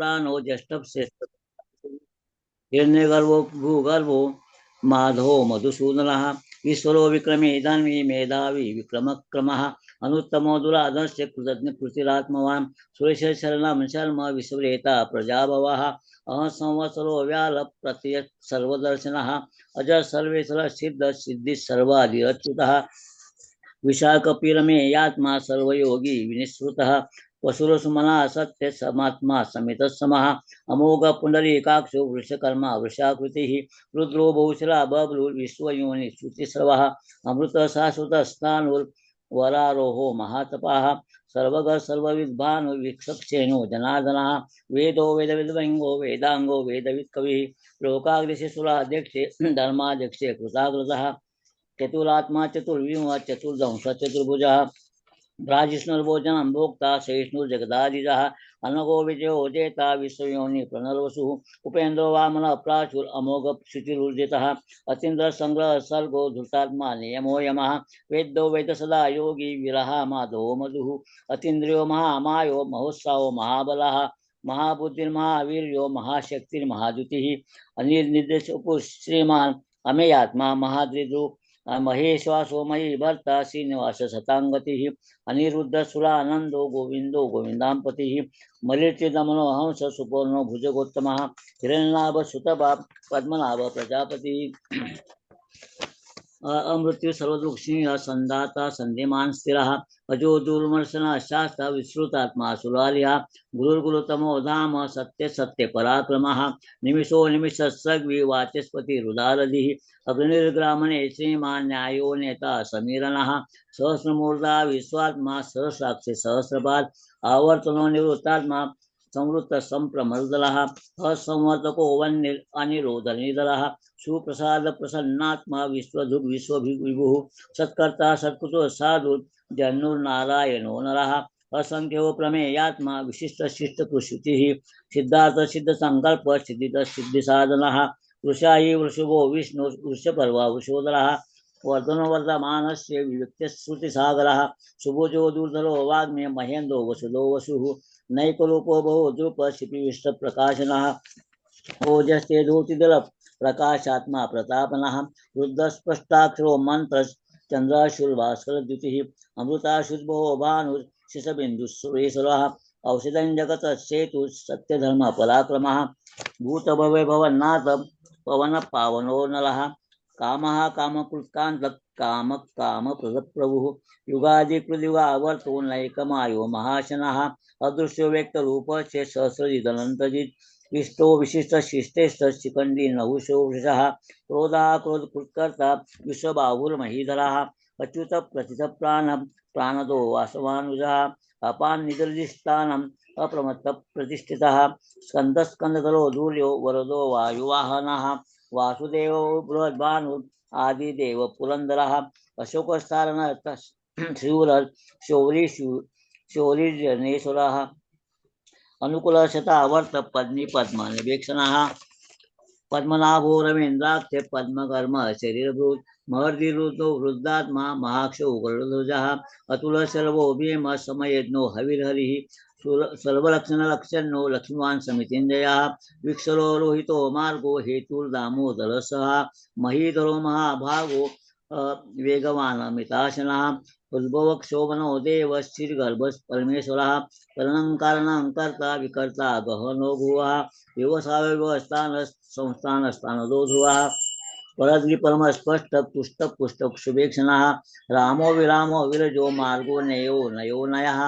प्राणो ज्येष्ठ श्रेष्ठ हिरण्यगर्भो भूगर्भो माधवो, मधुसूदनः, ईश्वरो विक्रमे धन्वी मेधावी, विक्रमक्रमः, अनुत्तमो दुरादर्श्य कृतज्ञ, कृतिरात्मवान्, सुरेश शरणं, शर्म, विश्वरेता, प्रजाभवः अह संवत्सरो व्याल प्रत्यय सर्वदर्शनः, अजर सर्वेश्वर सिद्ध, सिद्धि सर्वाधिरच्युतः, विशाखपिरमे, यात्मा सर्वयोगी विनिश्रुतः वसुरसुमना सत्य समात्मा समित समः अमोघ पुंडरीकाक्षो वृषकर्मा वृषाकृतिः। रुद्रो बहुशला बबलुर् विश्वयोनि श्रुतिस्रवः अमृत शाश्वत वरारोहो महातपाः। सर्वग सर्वविद्भानु विक्षक्षेणो जनार्दनः। वेदो वेदविद्वङ्गो वेदाङ्गो वेदवित् कविः लोकाग्रसे सुराध्यक्षे धर्माध्यक्षे कृताग्रतः। चतुरात्मा चतुर्व्यूह चतुर्दंश चतुर्भुजः। भ्राजिष्णुर्भोजनं भोक्ता सहिष्णुर्जगदादिजः अनगो विजयो जेता विश्वयोनि प्रणर्वसुः उपेन्द्रो वामन प्राचुर अमोघ शुचिरुर्जितः अतीन्द्र संग्रह सर्गो धृतात्मा नियमो यमः। वेद्यो वेद सदा योगी विरह माधो मधुः। अतीन्द्रियो महामायो महोत्साहो महाबलः। महाबुद्धिर्महावीर्यो महाशक्तिर्महाद्युतिः अनिर् निर्देश श्रीमान अमेयात्मा महाद्रिद्रुप महेश्वासो सोमयी भर्ता श्रीनिवास शतांगति अनिरुद्ध सुरानंदो गोविंदो गोविंदापति मलिर्चिदमनो हंस सुपर्णो भुजगोत्तम हिरण्यनाभ सुतभा पद्मनाभ प्रजापति अमृत्यु सर्वदुःखिः संदाता सन्धिमान् स्थिरः। अजो दुर्मर्शन शास्त्र विश्रुतात्मा सुलालिः गुरुर्गुरुतमो धाम सत्य सत्य पराक्रमः। निमिषो निमिष सद्विवाचस्पतिरुदारधिः अग्निर्ग्रामणे श्रीमान् न्यायो नेता समीरणः सहस्रमूर्धा विश्वात्मा सहस्राक्षि सहस्रपाद। आवर्तनो निवृत्तात्मा संवृत्त संप्रमर्दलः असंवर्तको वन्य अनिरोधनिधलः सुप्रसाद प्रसन्नात्मा विश्वधुग् विश्वभिभुः सत्कर्ता सत्कुतो साधु जन्नुर्नारायणो नरः असंख्यो प्रमेयात्मा विशिष्ट शिष्ट कृषुतिः सिद्धार्थ सिद्ध संकल्प सिद्धित सिद्धि साधनः वृषायी वृषभो विष्णु वृषपर्वा वृषोदरः वर्धनो वर्धमानस्य विविक्तश्रुतिसागरः सुभुजो दुर्धरो वाग्मे महेन्द्रो वसुदो वसुः नैकरूपो बहु शिपिविष्टप्रकाशनः ओजस्ते धूतिदल प्रकाशात्मा प्रतापनः। रुद्रस्पष्टाक्षरो मंत्र चन्द्राशुर्भास्करद्युतिः अमृताशुद्भो भानुशिशबिन्दुसुरेश्वरः औषधं जगत सेतु सत्यधर्म पराक्रमः भूतभवे भवन्नाथ पवन पावनो नलः कामः कामकृत्कान्त काम काम प्रदप्रभुः युगादिकृद्युगावर्तोन्नैकमायो महाशनः। अदृश्यो व्यक्तरूपशेषहस्रजिदनन्तजित् इष्टो विशिष्टशिष्टेष्टशिखण्डी नहुशोषः अच्युत प्रथित प्राण। प्राणदो वासवानुजः। अप्रमत्त अप्रमत्तप्रतिष्ठितः। स्कन्दस्कन्दधरो दूर्यो वरदो वायुवाहन। वासुदेव बृहद्भानु आदिदेव पुरंदर हा अशोकस्थान शिवर शौरी शिव शौरी जनेश्वर हा अनुकूल शतावर्त पद्मी पद्मानवेक्षण। पद्मनाभो रवींद्राख्य पद्मकर्म शरीरभूत महर्दी वृद्धात्मा महाक्ष उग्रध्वज अतुल सर्वो भीम समयज्ञो हविर्हरिः। सर्वलक्षणलक्षणो लक्ष्मवान् समितिञ्जयः विक्षरो रोहितो मार्गो हेतुर्दामोदरसः। महीधरो महाभागो वेगवान् अमिताशनः उद्भवक्षोभनो देव श्रीगर्भ परमेश्वरः करणं कर्ता विकर्ता गहनो भुवः। व्यवसाय व्यवस्थान संस्थान स्थानदो ध्रुवः। परद्विपरम स्पष्ट पुष्ट पुष्ट शुभेक्षण रामो विरामो विरजो मार्गो नयो नयो नयः।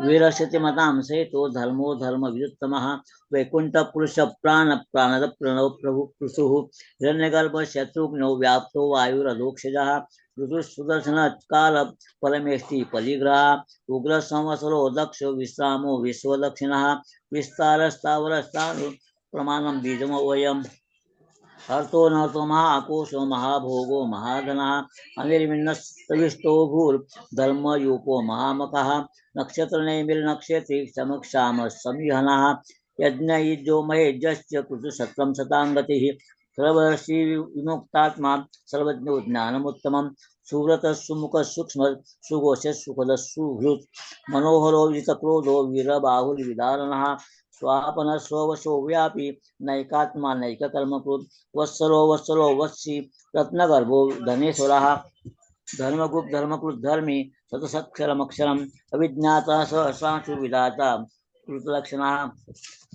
वीरस्यति मतां सेतो धर्मो धर्म वियुत्तमः वैकुंठ पुरुष प्राण प्राणद प्रणव प्रभु पृथुः। हिरण्यगर्भ शत्रुघ्नो व्याप्तो वायुरलोक्षजः ऋतुसुदर्शन काल परमेष्टि परिग्रह उग्र संवसरो दक्ष विश्रामो विश्वदक्षिणः। विस्तारस्तावरस्तानु प्रमाणं बीजमो वयम् हर्तो नर्तो महाकोशो महाभोगो महाधनः अनिर्विन्नस्तविष्टो भूर्धर्मयूपो महामकः नक्षत्रनैमिर्नक्षत्रे समक्षाम संविहनः यज्ञयुजो महेज्यश्च कृतुसत्रं सताङ्गतिः सर्वश्री विमुक्तात्मा सर्वज्ञो ज्ञानमुत्तमं सुव्रत सुमुख सूक्ष्म सुघोष सुखद सुहृत् मनोहरो वितक्रोधो वीरबाहुर्विदारणः स्वापन स्ववशो व्यापी नैकात्मा नैककर्मकृत। वत्सरो वत्सरो वत्सी रत्नगर्भो धनेश्वरः। धर्मगुप्त धर्मकृत धर्मी सतसक्षरमक्षरम् अविज्ञातः सहसांशु विधाता कृतलक्षणः।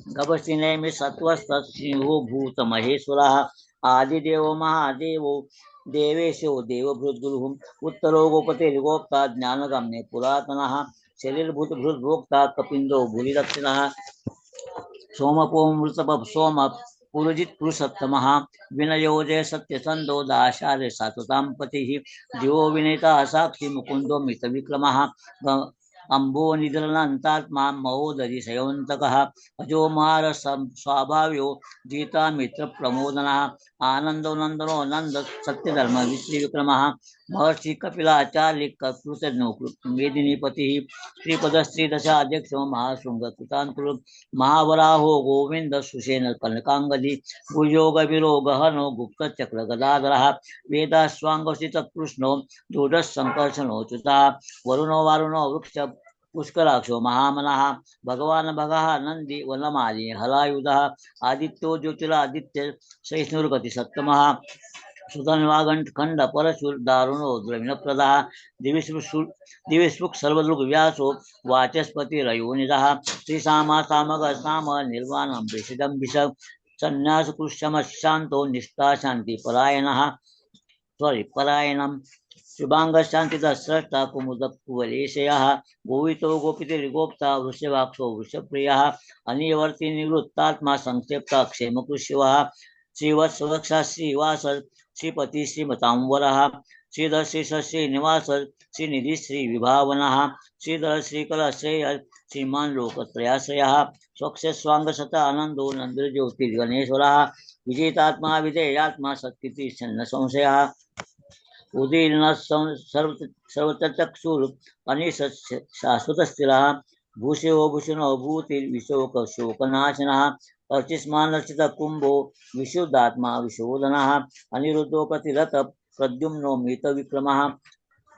गपस्ति नेमि सत्त्वस्तत्सिंहो भूतमहेश्वरः आदिदेवो महादेवो देवेशो देवभृद्गुरुः। उत्तरो गोपतिर्गोप्ता ज्ञानगम्ये पुरातनः। शरीरभूतभृद्भोक्ता कपिन्दो भूरिदक्षिणः। सोमपोमृतप सोम पुरुजित पुरुषोत्तमः। विनयोजय सत्यसन्धो दाशार्य सात्वतां पतिः। दिवो विनेता साक्षी मुकुन्दो मितविक्रमः। अम्बो निधनन्तात्मा महोदरि शयोन्तकः। अजो मार स्वाभाव्यो जीता मित्र प्रमोदनः आनन्दो नन्दनो नन्द सत्यधर्म विश्रीविक्रमः महर्षि कपिलाचार्य कृतज्ञो मेदिनीपतिः श्रीपदश्रीदशाध्यक्षो महाशृङ्गकृतान्तुर महावराहो गोविन्द सुषेण कनकाङ्गदि भुजोगविरो गहनो गुप्तचक्रगदाधरः वेदाश्वाङ्गसितकृष्णो दूढः वरुणो वारुणो वृक्ष पुष्कराक्षो महामनः भगवान् भगः नन्दी वनमाली हलायुधः आदित्यो ज्योतिरादित्य सहिष्णुर्गति सत्तमः सुतन्वागंठ खंड दारुणो द्रविण प्रदा दिविस्पुक सर्वदृग व्यासो वाचस्पति श्री सामा सामग साम निर्वाणम विषदम विष। संन्यास कृष्यम शांतो निष्ठा शांति परायणः। सॉरी परायणम शुभांग शांति स्रष्टा कुमुद कुवलेशयः गोवितो गोपितिर्गोप्ता वृषवाक्षो वृषप्रियः। अनिवर्ति निवृत्तात्मा संक्षेप्ता क्षेमकृष्यवः। श्रीवत्सवक्षा श्रीवास श्रीपति श्रीमतांवरः श्रीधर श्री श्रीनिवास श्रीनिधि श्री विभावनः श्रीधर श्रीकल श्रेय श्रीमान लोकत्रयाश्रयः स्वक्ष स्वांग सत आनंदो नंद ज्योति गणेश्वरः विजेतात्मा विजयात्मा सत्कृति छन्न संशयः उदीर्ण सर्व सर्वचक्षुर अनिश शाश्वत स्थिरः भूषेवभूषण अभूतील विशोक शोकनाशन अर्चिस्मान कुंभो विशुद्धात्मा विशोधन अनिरुद्धो प्रतिरथ प्रद्युम्नो मित विक्रम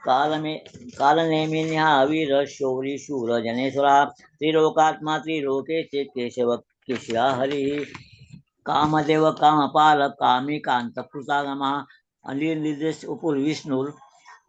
कालमे कालनेमिन्या अवीर शौरी शूर जनेश्वरा त्रिलोकात्मा त्रिलोके चे केशव केशिरा हरि। कामदेव कामपाल कामी कांतकृतागम अनिर्निर्देश उपुर विष्णुर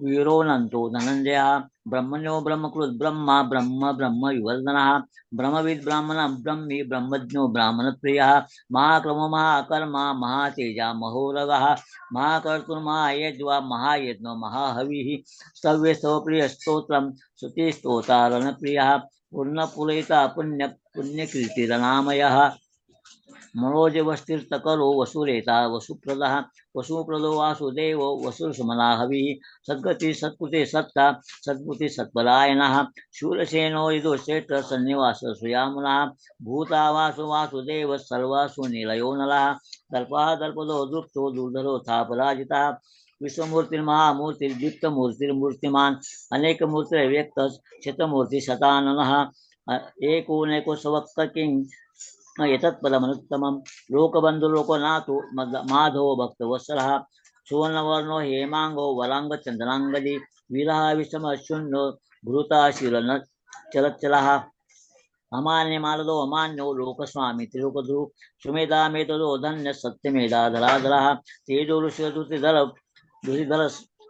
वीरो नंतो धनंजया ब्रह्मण्यो ब्रह्मकृत् ब्रह्मा ब्रह्म ब्रह्म विवर्धनः, ब्रह्मविद् ब्राह्मण ब्रह्मी ब्रह्मज्ञो ब्राह्मणप्रियः, महाक्रमो महाकर्मा महातेजा महोरगः महाकर्तुर्महायज्वा महायज्ञो महाहविः स्तव्य स्तवप्रियस्तोत्रं श्रुतिस्तोतारणप्रियः, पूर्णपुलयिता पुण्य पुण्यकीर्तिरनामयः। मनोजवस्तीर्थकरो वसुरेता वसुप्रदः वसुप्रदो वासुदेवो वसुसुमना हविः सद्गति सत्कृते सत्ता सद्गुति सत्परायणः। शूरसेनो यदुश्रेष्ठ सन्निवास सुयामुनः भूतावासु वासुदेव सर्वासु निलयो नलः। दर्पः दर्पदो दृप्तो दुर्धरो थापराजितः। विश्वमूर्तिर्महामूर्तिर्दीप्तमूर्तिर्मूर्तिमान् अनेकमूर्तिर्व्यक्त शतमूर्ति शताननः एकोनेको सवक्त किं एतत्पदमनुत्तमं लोकबन्धुलोकनाथो माधवो भक्तवत्सलः सुवर्णवर्णो हेमाङ्गो वराङ्गचन्द्राङ्गदि विरः विषमशून्यो भृताशीलन चलच्चलः। अमान्यमालदो अमान्यो लोकस्वामी त्रिलोकधु सुमेधामेतदो धन्य सत्यमेधाधराधरः तेजो ऋषिधर दुहिधर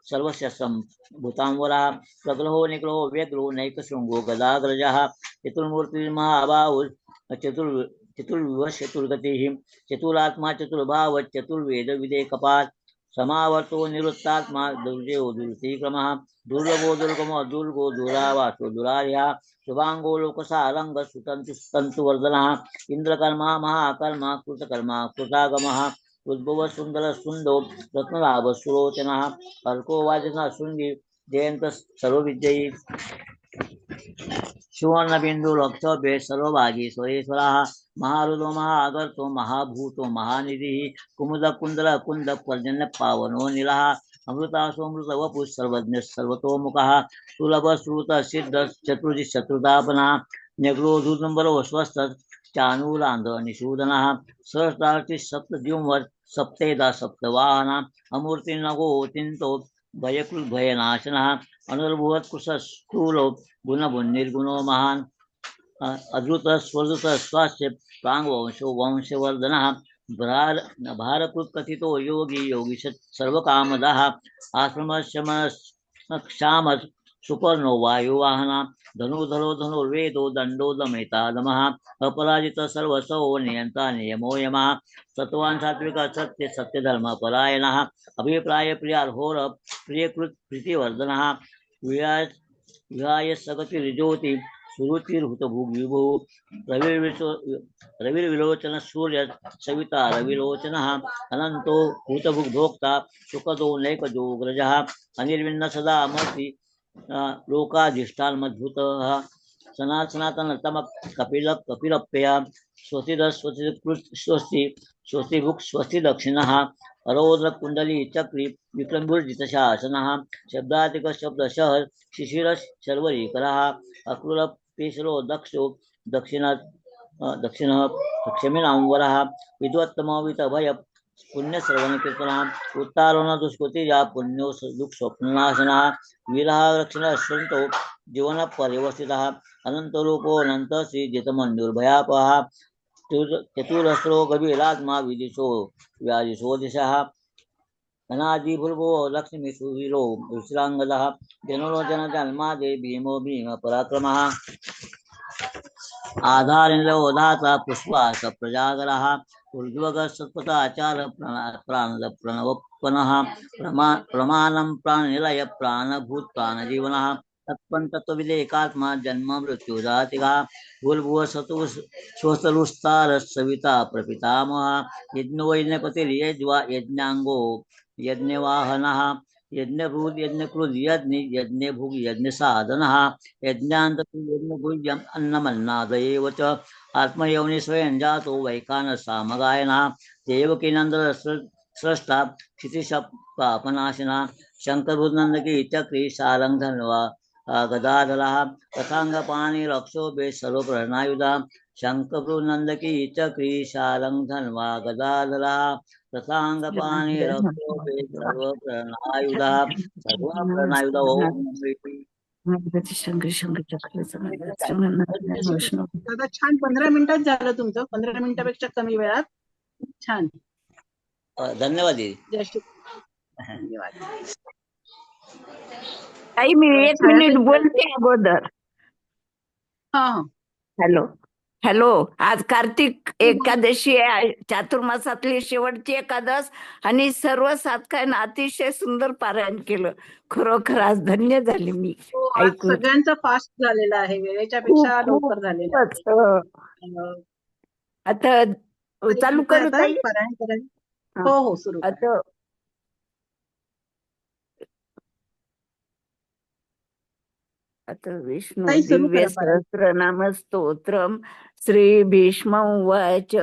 सर्वस्य सम्भूताम्बरः प्रग्रहो निग्रहो व्यग्रो नैकशृङ्गो गदाग्रजः चतुर्मूर्तिर्महाबाहु चतुर् चतुर्विवश चतुर्गतिः। चतुरात्मा चतुर्भाव चतुर्वेद विदेकपात समावर्तो निवृत्तात्मा दुर्जयो दुर्तिक्रमः। दुर्लभो दुर्गमो दुर्गो दुरावासो दुरार्या शुभांगो लोकसारंग सुतंतु तंतुवर्धनः इंद्रकर्मा महाकर्मा कृतकर्मा कृतागम। उद्भव सुंदर सुंदो रत्नलाभ सुलोचनः। अर्को वाजना शृंगी जयंत सर्वविजयी सुवर्णबिंदु लक्षभे सर्वभागी स्वरेश्वरः महारुदो महागर्तो महाभूतो, महानिधि कुमुद कुंद पर्जन्य पावनो नीलः अमृतासोमृत वपु सर्वज्ञ सर्वतोमुखः सुलभ श्रुत सिद्ध चतुर्जि शत्रुतापना न्यग्रोधुदुम्बर स्वस्थ चानूलांध निषूदनः सहस्रार्ति सप्तद्युम्वर सप्तेदा सप्तवाहना अमूर्ति नगो चिंतो भयकृ स्थूल गुणभुन निर्गुणो महान् अद्रुत स्वास्थ्य प्रांग वंशो वंशवर्धन। भार भारकृत कथितो योगी योगी सर्वकामदः। आश्रमशम सुपर्णो वायुवाहना धनुर्धरो धनुर्वेदो दण्डो दमेतादमः अपराजित सर्वसौ नियन्ता नियमो यमः। सत्वान् सात्विक सत्य सत्य धर्म परायणः। अभिप्राय प्रियार्होर प्रियकृत प्रीतिवर्धनः। विहाय सगतिर्ज्योति सुरुचिर्हुतभुग् विभुः रविर्विशो रविर्विलोचन सूर्य सविता रविलोचनः। अनन्तो भूतभुग्धोक्ता सुखदो नैकजोग्रजः अनिर्विण्ण सदा मूर्ति लोकाधिष्ठानमद्भुतः सना सनातनतम कपिल कपिलप्यया स्वस्तिद स्वस्ति स्वस्ति, स्वस्तिभुक् स्वस्ति दक्षिणः। अरोद्र कुंडली चक्री विक्रमभुर्जितशासनः। शब्दातिक शब्दशः शिशिर शर्वरीकरः। अक्रूर पेशरो दक्षो दक्षिण दक्षिण क्षमिनांवरः विद्वत्तमवितभय पुण्यश्रवण कीर्तनः उत्तारण दुष्कृतिजा पुण्यो दुःख स्वप्ननाशनः। विरह रक्षण संतो जीवन परिवस्थितः अनन्तरूपो अनन्त श्रीजितमन्युर्भयापः। चतुरस्रो गभीरात्मा विदिशो व्याजिशो दिशः। अनादिभुर्भो लक्ष्मी सुवीरो विश्राङ्गदः। जनोलोचन जन्मादे भीमो भीम पराक्रमः। आधारिलोधाता पुष्पास प्रजागरः ऊर्ध्वग प्राण प्रणवपन प्रमा, प्रमाणं प्राणनिलय प्राणभूत प्राणजीवन तत्पं जन्म मृत्युदातिगा भूर्भुव सतु स्वस्तरुस्तार सविता प्रपितामह यज्ञवैज्ञपतिर्यज्वा यज्ञाङ्गो यज्ञवाहनः यज्ञभूत यज्ञकृत यज्ञ क्रोध यज्ञ यज्ञ भूग यज्ञभुग यज्ञसाधनः यज्ञान्त यज्ञभुज्यम् अन्नमन्नादयेव च। आत्मयौनि स्वयं जातो वैकानसामगायनः देवकीनन्दर स्रष्टा क्षितिशपापनाशिनः शङ्करभूतनन्दकी चक्री सारङ्गधन्वा गदाधरः तथाङ्गपाणिरक्षोभे सर्वप्रणायुधा शङ्करभूनन्दकी चक्री सारङ्गधन्वा गदाधरः। सर्वप्रणायुधा सर्वप्रणायुधा दादा छान पंधरा मिनिटात झालं तुमचं पंधरा मिनिटापेक्षा कमी वेळात छान धन्यवाद जय श्री धन्यवाद आई मी एक मिनिट बोलते अगोदर हा हॅलो हॅलो आज कार्तिक एकादशी आहे. चातुर्मासातली शेवटची एकादश आणि सर्व साधकांना अतिशय सुंदर पारायण केलं. खरोखर आज धन्य झाले मी. हो. सगळ्यांचा फास्ट झालेला आहे. वेळेच्या पेक्षा खूप, लवकर झालेला हो. आता चालू करू पारायण करायचं? हा. हो हो सुरू आता आता विष्णू दिव्य. सहस्रनाम स्तोत्रम श्री भीष्म उवाच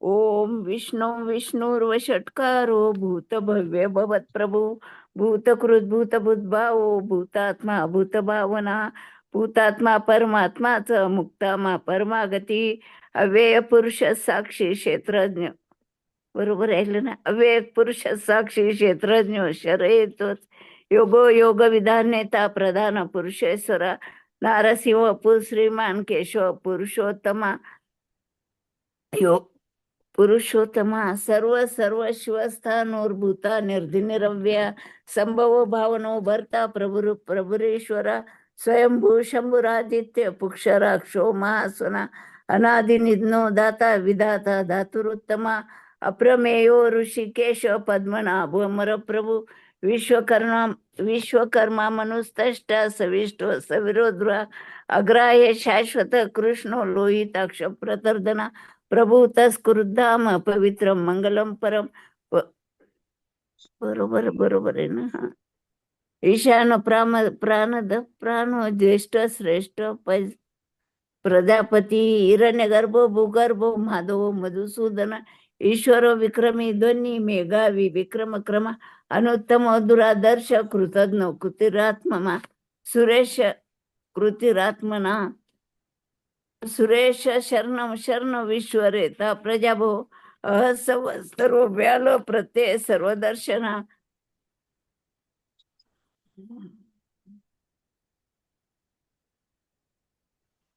ओम विष्णू विष्णुर्व षट्कारो भूत भव्य भवत प्रभू भूतकृत भूतभूतभावो भूतात्मा भूतभावना भूतात्मा परमात्माच मुक्तामा परमागती अव्यय पुरुष साक्षी क्षेत्रज्ञ. बरोबर राहिलं ना अव्यय पुरुष साक्षी क्षेत्रज्ञ शरयतोच. योगो योग विधान नेता प्रधान पुरुषेश्वरा नारसिंह पु श्रीमान केशव पुरुषोत्तमा यो पुरुषोत्तमा सर्व सर्व शिवस्थानोर्भूता निर्धिनिरव्य संभव भावनो भर्ता प्रभुर प्रभुरेश्वरा स्वयंभू शंभुरादित्य पुक्षराक्षो महासुना अनादि निधनो दाता विधाता धातुरुत्तमा अप्रमेयो ऋषिकेश पद्मनाभ ವಿಶ್ವಕರ್ಮ ವಿಶ್ವಕರ್ಮ ಮನುಸ್ತಷ್ಟ ಸವಿಷ್ಟ ಸವಿರೋಧ್ರ ಅಗ್ರಾಯ ಶಾಶ್ವತ ಕೃಷ್ಣ ಲೋಹಿತಾಕ್ಷ ಪ್ರತರ್ದನ, ಪ್ರಭು ತಸ್ಕೃಧಾಮ ಪವಿತ್ರ ಮಂಗಲಂ ಪರಂ ಬರೋಬರ ಬರೋಬರೇನು ಈಶಾನ ಪ್ರಾಮ, ಪ್ರಾಣದ ಪ್ರಾಣ ಜ್ಯೇಷ್ಠ ಶ್ರೇಷ್ಠ ಪ್ರಜಾಪತಿ, ಹಿರಣ್ಯ ಗರ್ಭ ಭೂಗರ್ಭ ಮಾಧವ ಮಧುಸೂದನ प्रजापती ईश्वर विक्रमी ध्वनी मेघावी विक्रम क्रम अनुत्तम दुरादर्श कृतज्ञ कृतिरात्ममा सुरेश कृतिरात्मना सुरेश शरणम शरण विश्वरेता प्रजाभो अहसव सर्व व्याल प्रत्यय सर्वदर्शना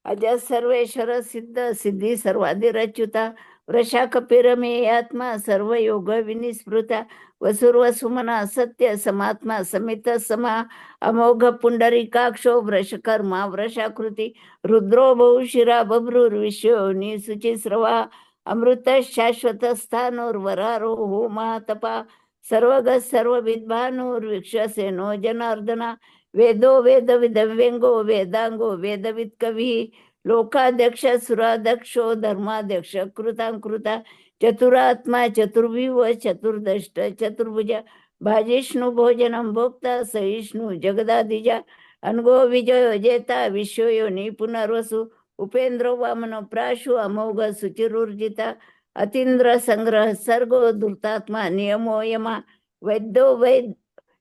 अज सर्वेश्वर सिद्ध सिद्धी सर्वाधिरच्युता वृषा कपिरमे आत्मा सर्व योग विनिस्मृता वसुर्व सुमना सत्य समात्मा समित समा अमोघ पुंडरीकाक्षो वृषकर्मा वृषाकृती रुद्रो बहुशिरा बभ्रुर्विश्वनी शुचिस्रवा अमृत शाश्वत स्थानोर्वरारो महातपा सर्वग सर्वविद्भानुर्विक्षसेनो जनार्दना वेदो वेद विदव्यंगो वेदांगो वेदविद कवी लोकाध्यक्ष, सुराध्यक्षो, धर्माध्यक्ष कृतांकृता चतुरात्मा, चतुर्विव, चतुर्दष्ट, चतुर्भुज, भाजिष्णु भोजनम भोक्ता, सहिष्णु जगदादिजा अनगो विजय जेता विश्वयोनी पुनर्वसु उपेंद्र वामन, प्राशु, अमोघ, सुचिरुर्जिता अतींद्र संग्रह, सर्गो धूर्तात्मा नियमो, यमा, वैद्यो वैद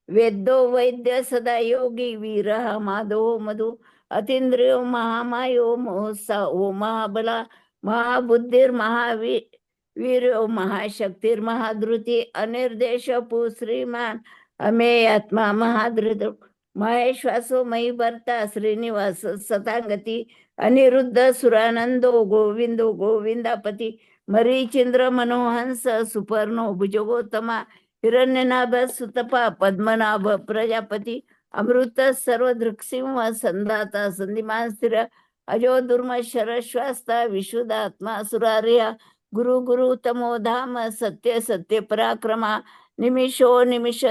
वेद्यो, वैद्य, सदा योगी, वीर माधो मधु अतींद्रियो महामायो महोत्सा ओ महाबला महाबुद्धिर महावी वीर्यो महाशक्तीर महाधृती अनिर्देश पु श्रीमान अमेयात्मा आत्मा महाधृत महेश्वासो मयी भरता श्रीनिवास सतांगती अनिरुद्ध सुरानंदो गोविंदो गोविंदापती मरीचिंद्र मनोहंस सुपर्णो भुजगोत्तमा हिरण्यनाभ सुतपा पद्मनाभ प्रजापती अमृत सर्व दृक्सिंह संधाता संधिमान स्थिर अजो दुर्म शरश्वास्ता विशुद्धात्मा सुरार्य गुरु गुरु तमो धाम सत्य सत्य पराक्रमा निमिषो निमिष